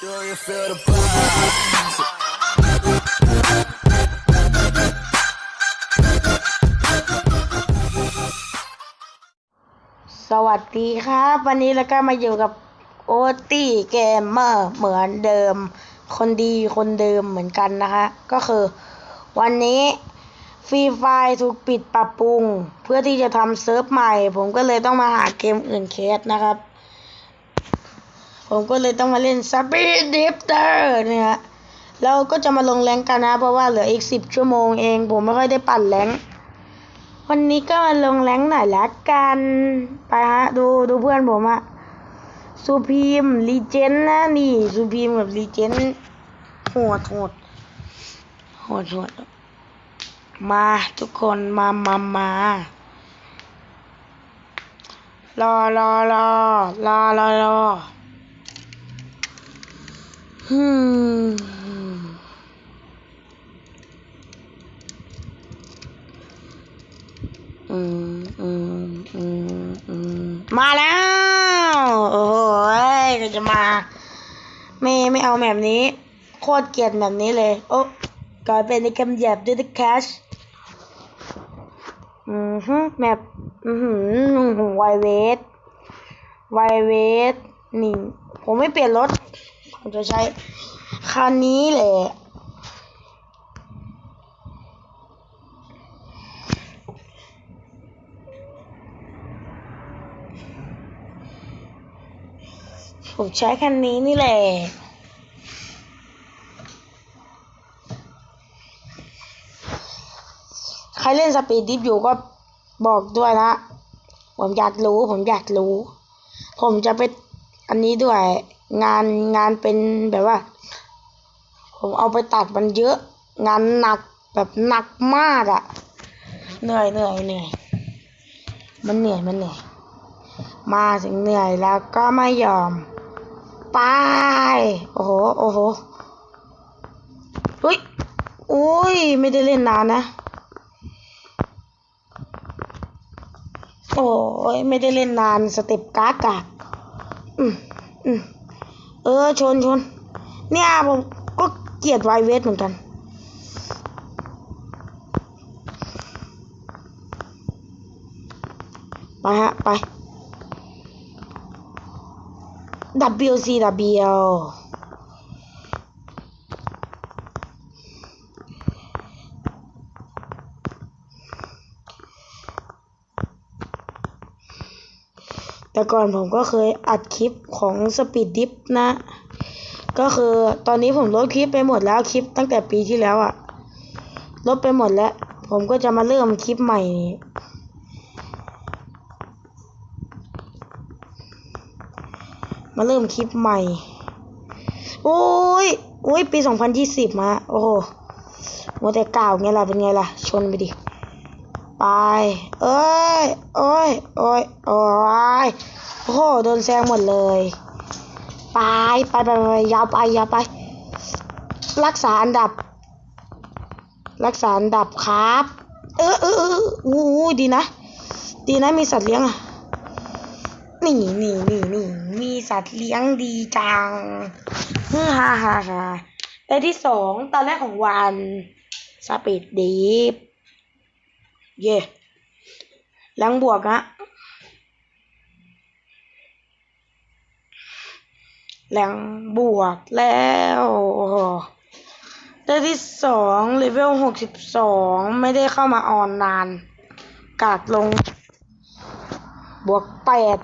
Do you feel the vibe? สวัสดีครับ วันนี้เราก็มาอยู่กับโอตี้เกมเมอร์เหมือนเดิม คนดีคนเดิมเหมือนกันนะคะ ก็คือวันนี้ฟรีไฟถูกปิดปรับปรุง เพื่อที่จะทำเซิร์ฟใหม่ ผมก็เลยต้องมาหาเกมอื่นเคสนะครับ ผมก็เลยต้องมาเล่น Speed Drifter เนี่ยฮะแล้วก็จะมาลงแรงกันนะ เพราะว่าเหลืออีกสิบชั่วโมงเอง ผมไม่ค่อยได้ปั่นแรงวันนี้ก็มาลงแรงหน่อยละกัน ไปฮะ ดูดูเพื่อนผมอะซูพีมรีเจนนะนี่ซูพีมกับรีเจนโหดโหดโหดโหดมาทุกคนมามามารอรอรอรอรอรอ มาแล้ว โอ้โหยก็จะมา ไม่ไม่เอาแบบนี้ โคตรเกลียดแบบนี้เลย โอ้กลายเป็นในคำหยาบด้วยนะแคชอืมฮึแบบอือหือไวเวสไวเวสนี่ ผมไม่เปลี่ยนรถ ผมจะใช้คันนี้แหละผมใช้คันนี้นี่แหละใครเล่นสปีดดิฟอยู่ก็บอกด้วยนะ ผมอยากรู้ ผมอยากรู้ ผมจะไปอันนี้ด้วย งานงานเป็นแบบว่า ผมเอาไปตัดมันเยอะ งานหนักแบบหนักมากอะ่ะ เหนื่อยเหนื่อยเหนื่อยมันเหนื่อยมันเหนื่อย มาถึงเหนื่อยแล้วก็ไม่ยอมไปโอ้โหโอ้โหเฮ้ยโอ้ยไม่ได้เล่นนานนะ โอ้ยไม่ได้เล่นนานสเต็ปกากกากอืมอืม เออชนชนเนี่ยผมก็เกลียดไวเวสเหมือนกัน ไปฮะ ไป WCW แต่ก่อนผมก็เคยอัดคลิปของ Speed Dip นะ ก็คือตอนนี้ผมลบคลิปไปหมดแล้วคลิปตั้งแต่ปีที่แล้วอะลบไปหมดแล้ว ผมก็จะมาเริ่มคลิปใหม่มาเริ่มคลิปใหม่ โอ้ย โอ้ย ปี 2020 มา โอ้โห โมแต่กล่าวไงล่ะ เป็นไงล่ะ ชนไปดิ ไปเอ้ยโอ้ยโอ้ยโอ้ยโอ้โหโดนแซงหมดเลย ไปไปไปไปยาวไปยาวไป รักษาอันดับ รักษาอันดับครับ เออเออเอออู้ดีนะ ดีนะมีสัตว์เลี้ยงอะนี่นี่นี่นี่มีสัตว์เลี้ยงดีจังฮ่าฮ่าฮ่าฮ่าได้ที่สองตอนแรกของวันสปีดดีฟ เย่แรงบวกฮะแรงบวกแล้วได้ที่สองเลเวลหกสิบสองไม่ได้เข้ามาออนนาน กาดลง บวกแปด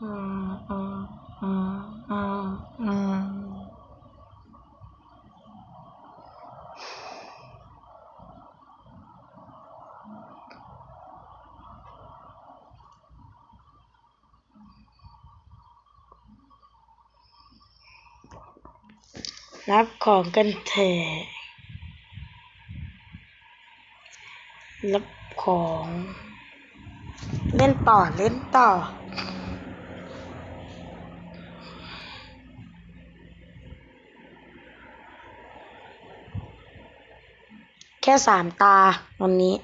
อืมอืมอืมอืมอืม รับของกันเถอะรับของ เล่นต่อ เล่นต่อ แค่สามตาวันนี้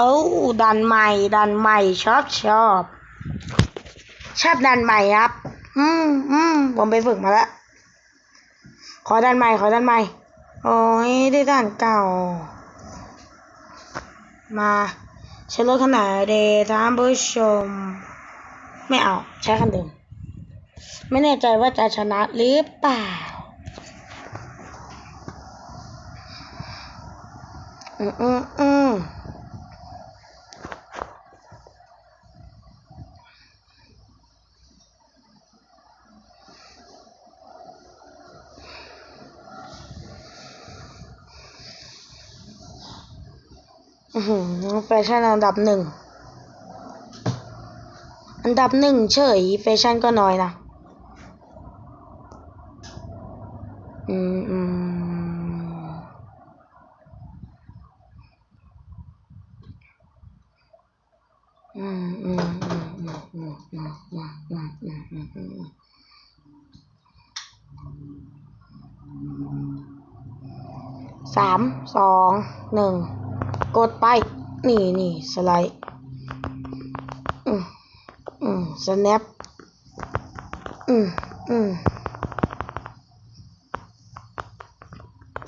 อ้าดันใหม่ดันใหม่ชอบชอบ ชอบดันใหม่ครับ อืมอืมผมไปฝึกมาแล้วขอดันใหม่ขอดันใหม่โอ้ยได้ดันเก่า มาใช้รถขนาดเดท่านผู้ชม ไม่เอาใช้คันเดิมไม่แน่ใจว่าจะชนะหรือเปล่าอืมอืมอืม แฟชั่นอันดับหนึ่ง อันดับหนึ่งเฉยแฟชั่นก็น้อยนะ อืมอืมอืมอืมอืมอืมอืมอืมอืมอืมอืมอือสาม สอง หนึ่ง กดไป นี่นี่สไลด์ อืมอืม snap อืมอืม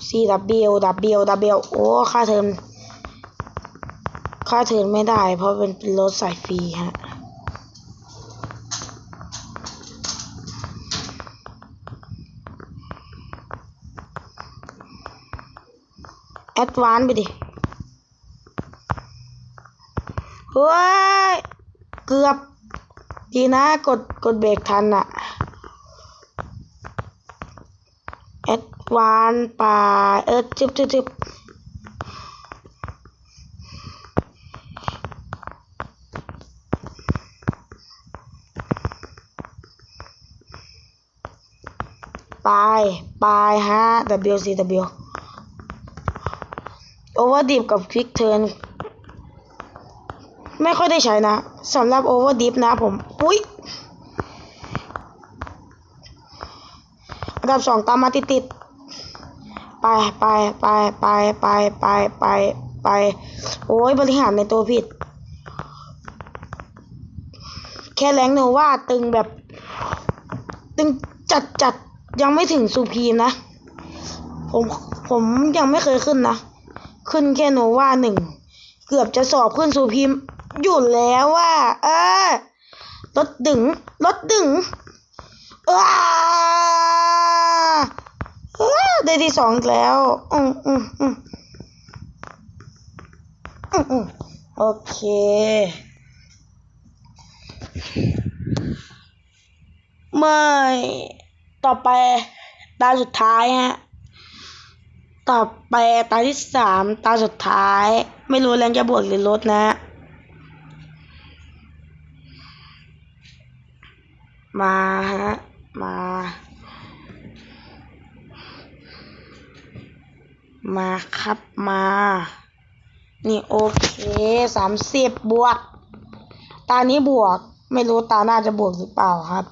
CW W W โอ้ค่าเทอมค่าเทอมไม่ได้ เพราะเป็นรถสายฟรีฮะแอดวานไปดิ เฮ้ย เกือบ ดีนะกดกดเบรกทันอะแอดวานป่าเออจึบจึบจึบไปไปฮะ W C W โอเวอร์ดิฟกับควิกเทิร์น ไม่ค่อยได้ใช้นะสำหรับโอเวอร์ดิฟนะผม อุ้ยอันดับสองตามมาติดติดๆไปไปไปไปไปไปไปไป โอ้ยบริหารในตัวผิด แค่แรงโนว่าตึงแบบ ตึงจัดจัดยังไม่ถึงซูพีมนะ ผมผมยังไม่เคยขึ้นนะ ขึ้นแค่โนว่าหนึ่ง เกือบจะสอบขึ้นสูพิม อยู่แล้วว่าเออรถดึงรถดึงอ้าอ้าได้ที่สองแล้วอืมอืมอืมอืมอืมโอเคไม่ต่อไปตาสุดท้ายฮะ ต่อไปตาที่สามตาสุดท้าย ไม่รู้แรงจะบวกหรือลดนะ มาฮะ มา มาครับมา นี่โอเคสามสิบบวก ตานี้บวก ไม่รู้ตาหน้าจะบวกหรือเปล่าครับ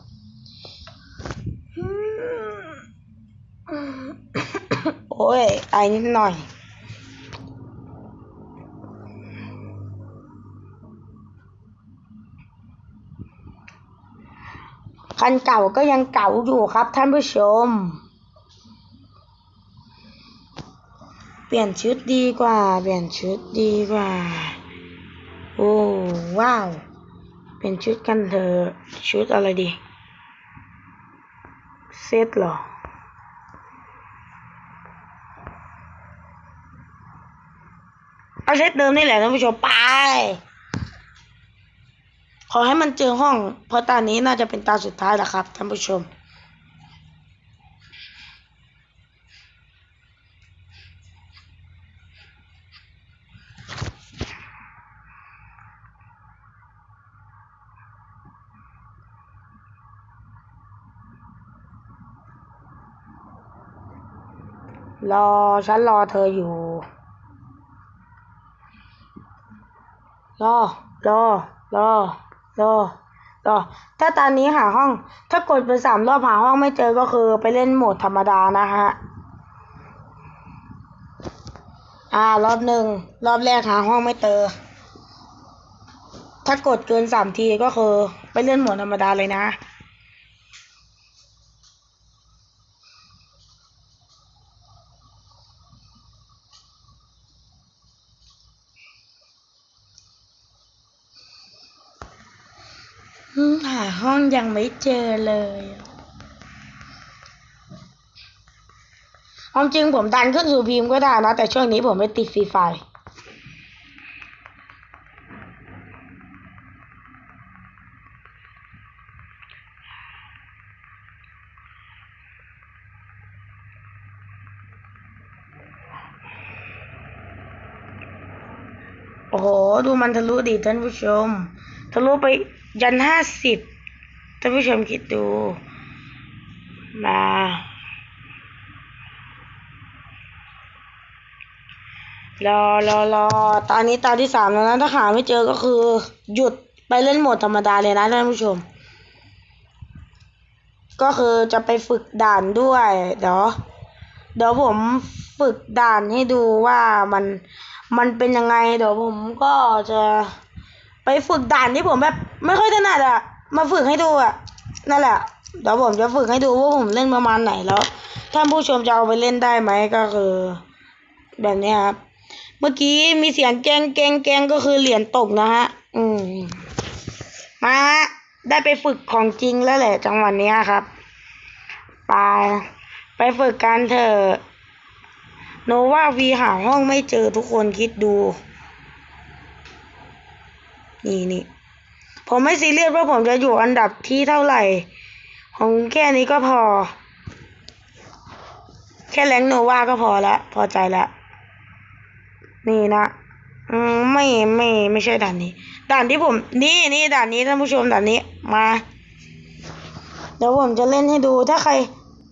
โอ้ยไอนิดหน่อย คันเก่าก็ยังเก่าอยู่ครับท่านผู้ชม เปลี่ยนชุดดีกว่า เปลี่ยนชุดดีกว่า โอ้ว้าว เปลี่ยนชุดกันเถอะชุดอะไรดี เซตเหรอเอาเซตเดิมนี่แหละท่านผู้ชมไป ขอให้มันเจอห้อง เพราะตานี้น่าจะเป็นตาสุดท้ายแล้วครับท่านผู้ชม รอ ฉันรอเธออยู่ รอ รอ รอ รอรอถ้าตอนนี้หาห้อง ถ้ากดไปสามรอบหาห้องไม่เจอก็คือไปเล่นโหมดธรรมดานะฮะ อ่ารอบหนึ่งรอบแรกหาห้องไม่เจอ ถ้ากดเกินสามทีก็คือไปเล่นโหมดธรรมดาเลยนะ อืมหาห้อง ยังไม่เจอเลยความจริงผมดันขึ้นสู่พิมก็ได้นะ แต่ช่วงนี้ผมไม่ติดฟรีไฟโอ้โห ดูมันทะลุดิท่านผู้ชม ทะลุไปยันห้าสิบ ท่านผู้ชมคิดดู มา รอรอรอตอนนี้ตาที่สามแล้วนะ ถ้าหาไม่เจอก็คือ หยุดไปเล่นโหมดธรรมดาเลยนะท่านผู้ชม ก็คือจะไปฝึกด่านด้วย เดี๋ยวเดี๋ยวผมฝึกด่านให้ดูว่ามันมันเป็นยังไง เดี๋ยวผมก็จะไปฝึกด่านที่ผมแบบ ไม่ค่อยถนัดอะ มาฝึกให้ดูอะนั่นแหละ เดี๋ยวผมจะฝึกให้ดูว่าผมเล่นประมาณไหนแล้ว ท่านผู้ชมจะเอาไปเล่นได้ไหมก็คือ แบบนี้ครับ เมื่อกี้มีเสียงแกงแกงแกงก็คือเหรียญตกนะฮะ อืม มาได้ไปฝึกของจริงแล้วแหละจังหวะเนี้ครับ ไป ไปฝึกกันเถอะโนว่าวีหาห้องไม่เจอทุกคนคิดดู นี่นี่ ผมไม่ซีเรียสว่าผมจะอยู่อันดับที่เท่าไหร่ ของแค่นี้ก็พอ แค่แรงโนวาก็พอละ พอใจละนี่นะไม่ไม่ไม่ใช่ด่านนี้ ด่านที่ผม นี่นี่ด่านนี้ท่านผู้ชมด่านนี้มา เดี๋ยวผมจะเล่นให้ดูถ้าใคร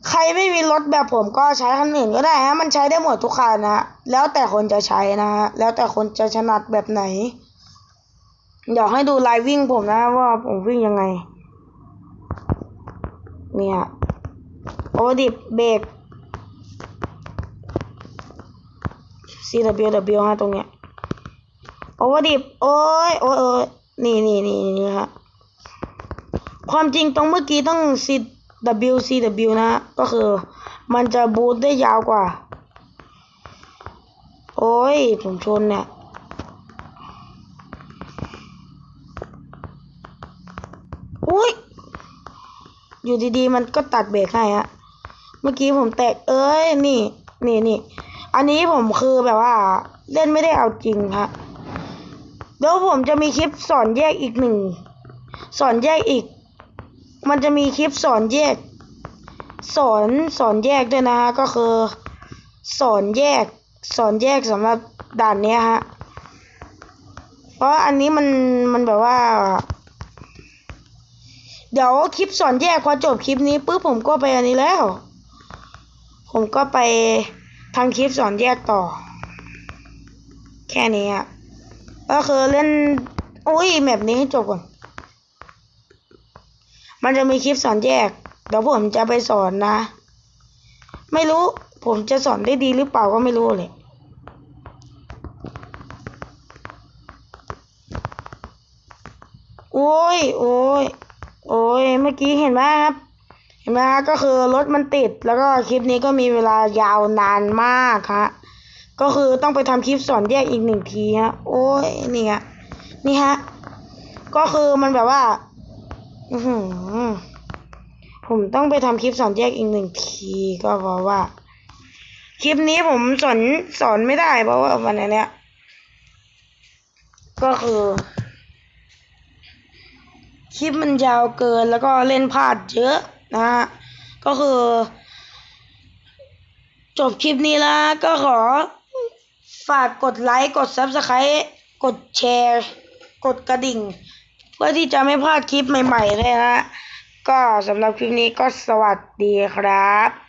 ใครไม่มีรถแบบผมก็ใช้คันอื่นก็ได้ฮะมันใช้ได้หมดทุกคันนะฮะแล้วแต่คนจะใช้นะฮะแล้วแต่คนจะถนัดแบบไหน อยากให้ดูลายวิ่งผมนะว่าผมวิ่งยังไง เนี่ยโอดิบเบรก CWW ฮะตรงเนี้ยโอเวอร์ดิบโอ้ยโอ้ยโอ้ยนี่นี่นี่นี่ฮะความจริงตรงเมื่อกี้ต้อง CW CW นะ ก็คือ มันจะบูทได้ยาวกว่า โอ้ย ผมชนเนี่ย อุ้ย อยู่ดีๆ มันก็ตัดเบรกให้ฮะ เมื่อกี้ผมแตก เอ้ย นี่ นี่นี่ อันนี้ผมคือแบบว่า เล่นไม่ได้เอาจริงฮะ เดี๋ยวผมจะมีคลิปสอนแยกอีกหนึ่ง สอนแยกอีก มันจะมีคลิปสอนแยก สอนสอนแยกด้วยนะฮะ ก็คือ สอนแยก สอนแยกสำหรับด่านเนี้ยฮะ เพราะอันนี้มันมันแบบว่า เดี๋ยวคลิปสอนแยกพอจบคลิปนี้ปุ๊บผมก็ไปอันนี้แล้ว ผมก็ไปทำคลิปสอนแยกต่อ แค่นี้อะก็คือเล่นอุ้ยแบบนี้ให้จบก่อน มันจะมีคลิปสอนแยก เดี๋ยวผมจะไปสอนนะ ไม่รู้ผมจะสอนได้ดีหรือเปล่าก็ไม่รู้เลยโอ้ยโอ้ย โอ้ยเมื่อกี้เห็นไหมครับ เห็นไหมฮะก็คือรถมันติด แล้วก็คลิปนี้ก็มีเวลายาวนานมากฮะก็คือต้องไปทำคลิปสอนแยกอีกหนึ่งทีฮะโอ้ยนี่ฮะนี่ฮะก็คือมันแบบว่า อือหือผมต้องไปทำคลิปสอนแยกอีกหนึ่งทีก็เพราะว่า คลิปนี้ผมสอนสอนไม่ได้เพราะว่าวันเนี้ยก็คือ คลิปมันยาวเกินแล้วก็เล่นพลาดเยอะนะฮะก็คือ จบคลิปนี้แล้วก็ขอ ฝากกดไลค์กด Subscribe กดแชร์ กดกระดิ่ง เพื่อที่จะไม่พลาดคลิปใหม่ๆเลยนะก็สำหรับคลิปนี้ก็สวัสดีครับ